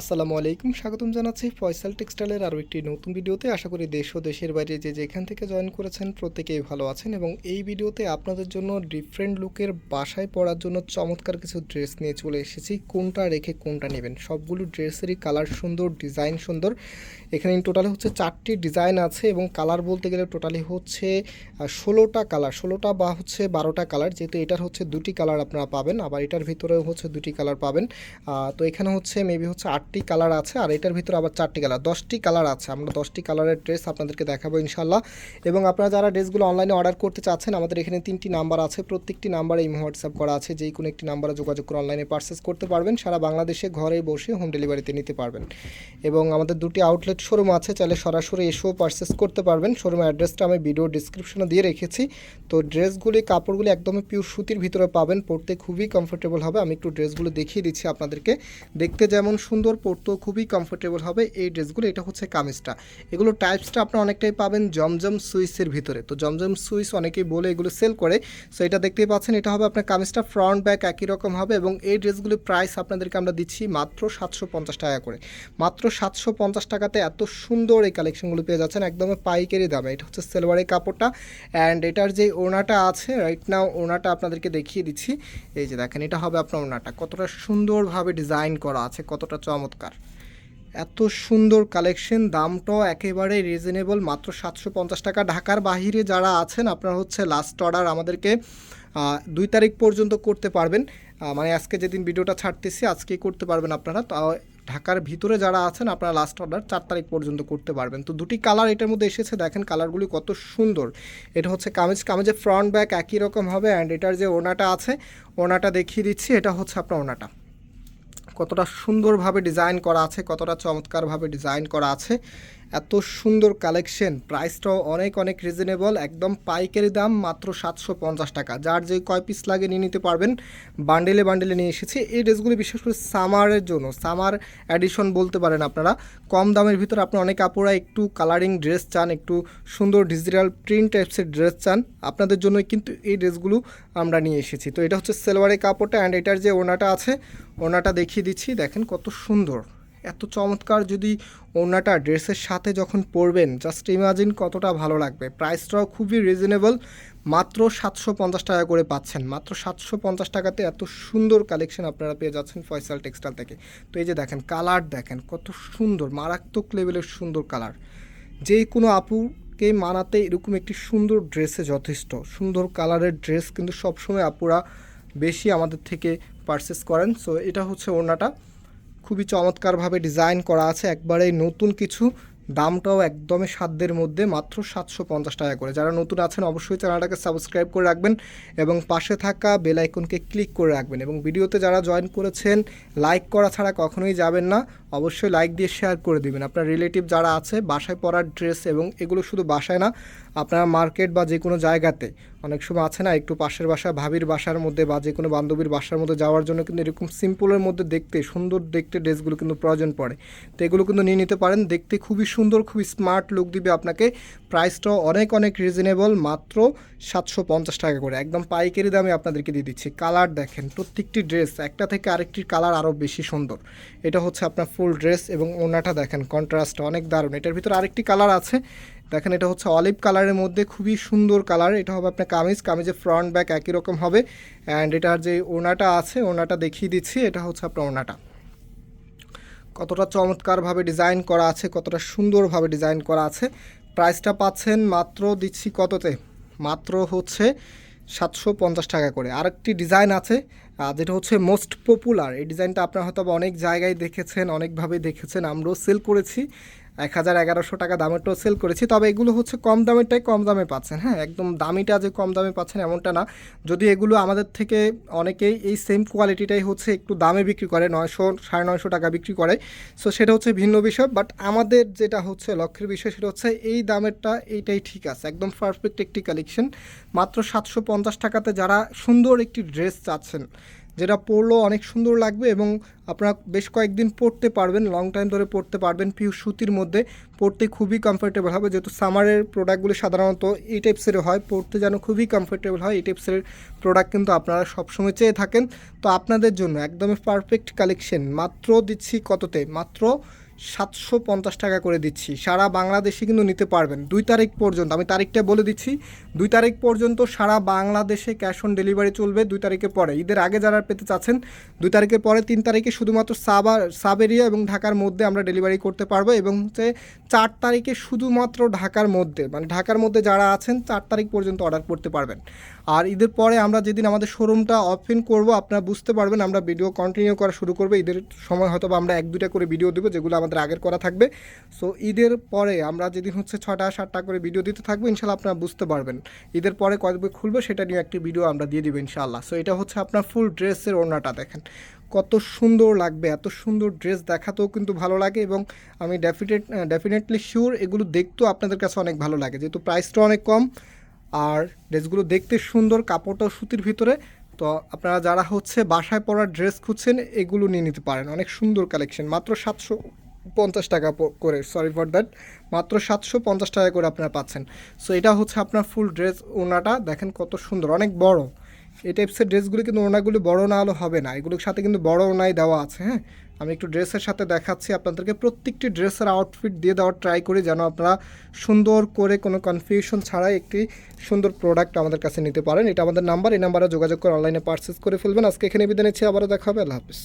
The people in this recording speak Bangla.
আসসালামু আলাইকুম, স্বাগতম জানাচ্ছি ফয়সাল টেক্সটাইলের আরও একটি নতুন ভিডিওতে। আশা করি দেশ ও দেশের বাইরে যে যেখান থেকে জয়েন করেছেন প্রত্যেকেই ভালো আছেন এবং এই ভিডিওতে আপনাদের জন্য ডিফারেন্ট লুকের বাসায় পরার জন্য চমৎকার কিছু ড্রেস নিয়ে চলে এসেছি। কোনটা রেখে কোনটা নেবেন? সবগুলো ড্রেসেরই কালার সুন্দর, ডিজাইন সুন্দর। এখানে টোটালি হচ্ছে চারটি ডিজাইন আছে এবং কালার বলতে গেলে টোটালি হচ্ছে ষোলোটা কালার। ষোলোটা বা হচ্ছে বারোটা কালার, যেহেতু এটার হচ্ছে দুটি কালার আপনারা পাবেন, আবার এটার ভিতরেও হচ্ছে দুটি কালার পাবেন। তো এখানে হচ্ছে মেবি হচ্ছে আটটি কালার আছে আর এটার ভিতরে আবার চারটি কালার। দশটি কালার আছে। আমরা দশটি কালারের ড্রেস আপনাদেরকে দেখাবো ইনশাল্লাহ এবং আপনারা যারা ড্রেসগুলো অনলাইনে অর্ডার করতে চাচ্ছেন, আমাদের এখানে তিনটি নাম্বার আছে। প্রত্যেকটি নাম্বারে ইমো, হোয়াটসঅ্যাপ করা আছে। যেই কোনো একটি নাম্বারে যোগাযোগ করে অনলাইনে পারচেস করতে পারবেন। সারা বাংলাদেশে ঘরে বসে হোম ডেলিভারিতে নিতে পারবেন। এবং আমাদের দুটি আউটলেট শোরুম আছে। চাইলে সরাসরি এসেও পারচেস করতে পারবেন। শোরুমের অ্যাড্রেসটা আমি ভিডিও ডিসক্রিপশনে দিয়ে রেখেছি। তো ড্রেসগুলি, কাপড়গুলি একদমই পিওর সুতির ভিতরে পাবেন। পরতে খুবই কমফোর্টেবল হবে। আমি একটু ড্রেসগুলো দেখিয়ে দিচ্ছি আপনাদেরকে। দেখতে যেমন সুন্দর পরতেও খুবই কমফোর্টেবল হবে এই ড্রেসগুলো। এটা হচ্ছে কামিজটা। এগুলো টাইপসটা আপনারা অনেকটাই পাবেন জমজম সুইসের ভিতরে। তো জমজম সুইস অনেকেই বলে এগুলো সেল করে। সো এটা দেখতেই পাচ্ছেন, এটা হবে আপনার কামিজটা ফ্রন্ট ব্যাক একই রকম হবে এবং এই ড্রেসগুলির প্রাইস আপনাদেরকে আমরা দিচ্ছি মাত্র সাতশো পঞ্চাশ টাকা করে। মাত্র সাতশো পঞ্চাশ টাকাতে এত সুন্দর এই কালেকশনগুলো পেয়ে যাচ্ছেন, একদম পাইকারি দামে। এটা হচ্ছে সেলভারের কাপড়টা অ্যান্ড এটার যে ওনাটা আছে রাইট নাও ওনাটা আপনাদেরকে দেখিয়ে দিচ্ছি। এই যে দেখেন, এটা হবে আপনার ওনাটা কতটা সুন্দরভাবে ডিজাইন করা আছে, কতটা চমৎকার। এত সুন্দর কালেকশন, দামটাও একেবারে রিজনেবল মাত্র সাতশো পঞ্চাশ টাকা। ঢাকার বাহিরে যারা আছেন, আপনারা হচ্ছে লাস্ট অর্ডার আমাদেরকে দুই তারিখ পর্যন্ত করতে পারবেন। মানে আজকে যেদিন ভিডিওটা ছাড়তেছি, আজকেই করতে পারবেন আপনারা। তাও ঢাকার ভিতরে যারা আছেন, আপনারা লাস্ট অর্ডার চার তারিখ পর্যন্ত করতে পারবেন। তো দুটি কালার এটার মধ্যে এসেছে, দেখেন কালারগুলি কত সুন্দর। এটা হচ্ছে কামিজ কামিজের ফ্রন্ট ব্যাক একই রকম হবে অ্যান্ড এটার যে ওনাটা আছে ওনাটা দেখিয়ে দিচ্ছি, এটা হচ্ছে আপনার ওনাটা কতটা সুন্দরভাবে ডিজাইন করা আছে, কতটা চমৎকারভাবে ডিজাইন করা আছে, এত সুন্দর কালেকশন প্রাইসটাও অনেক অনেক রিজনেবল একদম পাইকারি দাম মাত্র সাতশো পঞ্চাশ টাকা। যার যে কয় পিস লাগে নিয়ে নিতে পারবেন। বান্ডেলে বান্ডেলে নিয়ে এসেছি। এই ড্রেসগুলি বিশেষ করে সামারের জন্য সামার অ্যাডিশন বলতে পারেন আপনারা, কম দামের ভিতরে আপনি অনেক আপুরা একটু কালারিং ড্রেস চান, একটু সুন্দর ডিজিটাল প্রিন্ট টাইপসের ড্রেস চান, আপনাদের জন্য কিন্তু এই ড্রেসগুলো আমরা নিয়ে এসেছি। তো এটা হচ্ছে সেলোয়ারের কাপড়টা অ্যান্ড এটার যে ওনাটা আছে ওনাটা দেখিয়ে দিচ্ছি। দেখেন কত সুন্দর। এত চমৎকার যদি ওনাটা ড্রেসের সাথে যখন পরবেন জাস্ট ইমাজিন কতটা ভালো লাগবে। প্রাইসটাও খুবই রিজনেবল মাত্র সাতশো পঞ্চাশ টাকা করে পাচ্ছেন। মাত্র সাতশো পঞ্চাশ টাকাতে এত সুন্দর কালেকশন আপনারা পেয়ে যাচ্ছেন ফয়সাল টেক্সটাইল থেকে। তো এই যে দেখেন কালার দেখেন, কত সুন্দর, মারাত্মক লেভেলের সুন্দর কালার যে কোনো আপুকে মানাতে এরকম একটি সুন্দর ড্রেসে যথেষ্ট। সুন্দর কালারের ড্রেস কিন্তু সবসময় আপুরা বেশি আমাদের থেকে পারচেস করেন। সো এটা হচ্ছে ওড়নাটা। খুবই চমৎকারভাবে ডিজাইন করা আছে। একবারে নতুন কিছু, দামটাও একদমই সাধ্যের মধ্যে, মাত্র সাতশো পঞ্চাশ টাকা করে। যারা নতুন আছেন, অবশ্যই চ্যানেলটাকে সাবস্ক্রাইব করে রাখবেন এবং পাশে থাকা বেল আইকনকে ক্লিক করে রাখবেন। এবং ভিডিওতে যারা জয়েন করেছেন লাইক করা ছাড়া কখনোই যাবেন না। অবশ্যই লাইক দিয়ে শেয়ার করে দিবেন। আপনার রিলেটিভ যারা আছে, বাসায় পরার ড্রেস এবং এগুলো শুধু বাসায় না, আপনারা মার্কেট বা যে কোনো জায়গাতে, অনেক সময় আছে না, একটু পাশের বাসা, ভাবির বাসার মধ্যে বা যে কোনো বান্ধবীর বাসার মধ্যে যাওয়ার জন্য কিন্তু এরকম সিম্পলের মধ্যে দেখতে, সুন্দর দেখতে ড্রেসগুলো কিন্তু প্রয়োজন পড়ে। তো এগুলো কিন্তু নিয়ে নিতে পারেন। দেখতে খুবই সুন্দর, খুবই স্মার্ট লুক দিবে আপনাকে। প্রাইসটাও অনেক অনেক রিজনেবল মাত্র সাতশো পঞ্চাশ টাকা করে। একদম পাইকারি দামে আপনাদেরকে দিয়ে দিচ্ছি। কালার দেখেন, প্রত্যেকটি ড্রেস একটা থেকে আরেকটির কালার আরও বেশি সুন্দর। এটা হচ্ছে আপনার ফুল ড্রেস এবং ওনাটা দেখেন, কন্ট্রাস্ট অনেক দারুণ। এটার ভিতরে আরেকটি কালার আছে। দেখেন, এটা হচ্ছে অলিভ কালারের মধ্যে খুবই সুন্দর কালার। এটা হবে আপনার কামিজ কামিজের ফ্রন্ট ব্যাক একই রকম হবে। অ্যান্ড এটার যে ওনাটা আছে ওনাটা দেখিয়ে দিচ্ছি, এটা হচ্ছে আপনার ওনাটা কতটা চমৎকারভাবে ডিজাইন করা আছে, কতটা সুন্দরভাবে ডিজাইন করা আছে। প্রাইসটা পাচ্ছেন মাত্র দিচ্ছি কততে? মাত্র হচ্ছে সাতশো পঞ্চাশ টাকা করে। আরেকটি ডিজাইন আছে যেটা হচ্ছে মোস্ট পপুলার। এই ডিজাইনটা আপনারা হয়তো অনেক জায়গায় দেখেছেন, অনেকভাবে দেখেছেন। আমরাও সেল করেছি। এক হাজার এগারোশো টাকা দামের দামেরটাও সেল করেছি। তবে এগুলো হচ্ছে কম দামেরটাই কম দামে পাচ্ছেন হ্যাঁ? একদম দামিটা যে কম দামে পাচ্ছেন এমনটা না। যদি এগুলো আমাদের থেকে অনেকেই এই সেম কোয়ালিটিটাই হচ্ছে একটু দামে বিক্রি করে, নয়শো, সাড়ে নয়শো টাকা বিক্রি করে। সো সেটা হচ্ছে ভিন্ন বিষয় বাট আমাদের যেটা হচ্ছে লক্ষ্যের বিষয় সেটা হচ্ছে এই দামেরটা, এইটাই ঠিক আছে। একদম পারফেক্ট একটি কালেকশন মাত্র সাতশো পঞ্চাশ টাকাতে যারা সুন্দর একটি ড্রেস চাচ্ছেন যেটা পরলেও অনেক সুন্দর লাগবে এবং আপনারা বেশ কয়েকদিন পরতে পারবেন লং টাইম ধরে পরতে পারবেন পিওর সুতির মধ্যে। পরতে খুবই কমফোর্টেবল হবে, যেহেতু সামারের প্রোডাক্টগুলি সাধারণত এই টাইপসের হয়। পরতে যেন খুবই কমফোর্টেবল হয়, এই টাইপসের প্রোডাক্ট কিন্তু আপনারা সবসময় চেয়ে থাকেন। তো আপনাদের জন্য একদমই পারফেক্ট কালেকশন মাত্র দিচ্ছি কততে? মাত্র সাতশো পঞ্চাশ টাকা করে দিচ্ছি। সারা বাংলাদেশে কিন্তু নিতে পারবেন। দুই তারিখ পর্যন্ত, আমি তারিখটা বলে দিচ্ছি। দুই তারিখ পর্যন্ত সারা বাংলাদেশে ক্যাশ অন ডেলিভারি চলবে দুই তারিখের পরে। ঈদের আগে যারা পেতে চাচ্ছেন, দুই তারিখের পরে তিন তারিখে শুধুমাত্র সাব সাব এরিয়া এবং ঢাকার মধ্যে আমরা ডেলিভারি করতে পারব এবং হচ্ছে চার তারিখে শুধুমাত্র ঢাকার মধ্যে মানে ঢাকার মধ্যে যারা আছেন, চার তারিখ পর্যন্ত অর্ডার করতে পারবেন। আর ঈদের পরে আমরা যেদিন আমাদের শোরুমটা ওপেন করব, আপনারা বুঝতে পারবেন, আমরা ভিডিও কন্টিনিউ করা শুরু করব। ঈদের সময় হয়তো আমরা এক দুটা করে ভিডিও দেবো, যেগুলো আমাদের আগের করা থাকবে। সো ঈদের পরে আমরা যেদিন হচ্ছে ছটা সাতটা করে ভিডিও দিতে থাকব ইনশাল্লাহ আপনারা বুঝতে পারবেন। ঈদের পরে কবে খুলবো সেটা নিয়ে একটি ভিডিও আমরা দিয়ে দিব ইনশাল্লাহ সো এটা হচ্ছে আপনার ফুল ড্রেসের ওড়নাটা দেখেন। কত সুন্দর লাগবে, এত সুন্দর ড্রেস দেখাতেও কিন্তু ভালো লাগে এবং আমি ডেফিনেট ডেফিনেটলি শিওর এগুলো দেখতেও আপনাদের কাছে অনেক ভালো লাগে। যেহেতু প্রাইসটা অনেক কম, আর ড্রেসগুলো দেখতে সুন্দর, কাপড়টাও সুতির ভিতরে, তো আপনারা যারা হচ্ছে বাসায় পরার ড্রেস খুঁজছেন, এগুলো নিয়ে নিতে পারেন। অনেক সুন্দর কালেকশন মাত্র সাতশো পঞ্চাশ টাকা করে সরি ফর দ্যাট মাত্র সাতশো পঞ্চাশ টাকা করে আপনারা পাচ্ছেন। সো এটা হচ্ছে আপনার ফুল ড্রেস ওনাটা দেখেন কত সুন্দর, অনেক বড়। এই টাইপসের ড্রেসগুলি কিন্তু ওনাগুলি বড় না হলে হবে না, এগুলোর সাথে কিন্তু বড় ওনাই দেওয়া আছে হ্যাঁ? আমি একটু ড্রেসের সাথে দেখাচ্ছি, আপনাদেরকে প্রত্যেকটি ড্রেসের আউটফিট দিয়ে দেওয়ার ট্রাই করি, যেন আপনারা সুন্দর করে কোনো কনফিউশন ছাড়াই একটি সুন্দর প্রোডাক্ট আমাদের কাছে নিতে পারেন। এটা আমাদের নাম্বার এই নাম্বারে যোগাযোগ করে অনলাইনে পারচেস করে ফেলবেন। আজকে এখানে বিদায় নিচ্ছি, আবারও দেখা হবে, আল্লাহ হাফিজ।